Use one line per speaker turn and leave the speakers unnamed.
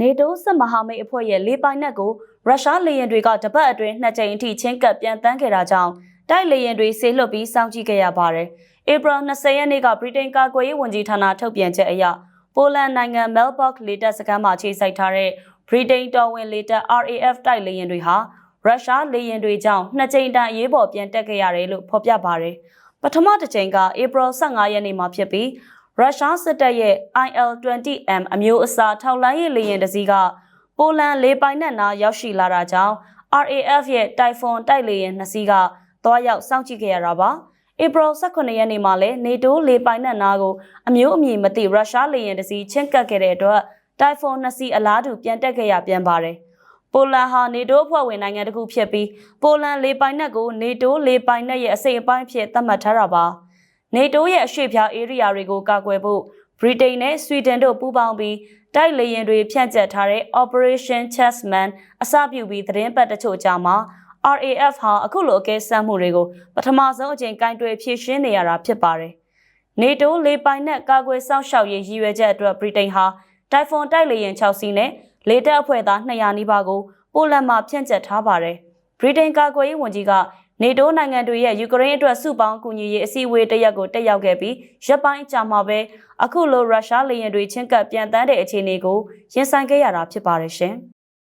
နေတိုးစစ်မဟာမိတ်အဖွဲ့ရဲ့လေပိုင်နက်ကိုရုရှားလေယာဉ်တွေကတပတ်အတွင်းနှစ်ကြိမ်အထိချင်းကပ်ပြန်တန်းခဲ့တာကြောင့်တိုက်လေယာဉ်တွေဆေးလွတ်ပြီးစောင့်ကြည့်ခဲ့ရပါတယ်။ဧပြီ20ရက်နေ့ကဗြိတိန်ကာကွယ်ရေးဝန်ကြီးဌာနထုတ်ပြန်ချက်အရပိုလန်နိုင်ငံမဲလ်ဘော့လေတပ်စခန်းမှာခြေစိုက်ထားတဲ့ဗြိတိန်တော်ဝင်လေတပ် RAF တိုက်လေယာဉ်တွေဟာရုရှားလေယာဉ်တွေကြောင့်နှစ်ကြိမ်တန်အရေးပေါ်ပြန်တက်ခဲ့ရတယ်လို့ဖော်ပြပါတယ်။ပထမတစ်ကြိမ်ကဧပြီ15ရက်နေ့မှာဖြစ်ပြီး ရုရှားစစ်တပ်ရဲ့ IL-20M အမျိုးအစားထောက်လိုင်းရေးလေယာဉ်တစ်စီးကပိုလန်လေပိုင်နက်နာရောက်ရှိလာတာကြောင့် RAF ရဲ့ Typhoon တိုက်လေယာဉ်နှစ်စီးကသွားရောက်စောင့်ကြည့်ခဲ့ရတာပါ။ဧပြီ18ရက်နေ့မှာလည်းနေတိုးလေပိုင်နက်နာကိုအမျိုးအမည်မသိရုရှားလေယာဉ်တစ်စီးချင်းကပ်ခဲ့တဲ့အတွက် Typhoon နှစ်စီးအလားတူပြန်တက်ခဲ့ရပြန်ပါတယ်။ပိုလန်ဟာနေတိုးအဖွဲ့ဝင်နိုင်ငံတစ်ခုဖြစ်ပြီးပိုလန်လေပိုင်နက်ကိုနေတိုးလေပိုင်နက်ရဲ့အစိတ်အပိုင်းဖြစ်သတ်မှတ်ထားတာပါ။ နေတိုးရဲ့အရှေ့ဖျားဧရိယာတွေကိုကာကွယ်ဖို့ဗြိတိန်နဲ့ဆွီဒင်တို့ပူးပေါင်းပြီးတိုက်လေယာဉ်တွေဖြန့်ကျက်ထားတဲ့ Operation Chessman အစပြုပြီးသတင်းပတ်တချို့ကြာမှာ RAF ဟာအခုလိုအကဲစမ်းမှုတွေကိုပထမဆုံးအကြိမ်ကင်တွယ်ဖြည့်ရှင်းနေရတာဖြစ်ပါတယ်။နေတိုးလေပိုင်နက်ကာကွယ်စောင့်ရှောက်ရေးရည်ရွယ်ချက်အတွက်ဗြိတိန်ဟာတိုင်ဖွန်တိုက်လေယာဉ်6စီးနဲ့လေတပ်အဖွဲ့သား200နီးပါးကိုပိုလန်မှာဖြန့်ကျက်ထားပါတယ်။ဗြိတိန်ကာကွယ်ရေးဝန်ကြီးက နေတိုးနိုင်ငံတွေရဲ့ယူကရိန်းအတွက်စုပေါင်းကူညီရေးအစည်းအဝေးတစ်ရက်ကိုတက်ရောက်ခဲ့ပြီးရပ်ပိုင်းကြာမှာပဲအခုလိုရုရှားလေယာဉ်တွေချင်းကပ်ပြန်တန်းတဲ့အခြေအနေကိုရင်ဆိုင်ခဲ့ရတာဖြစ်ပါတယ်ရှင်။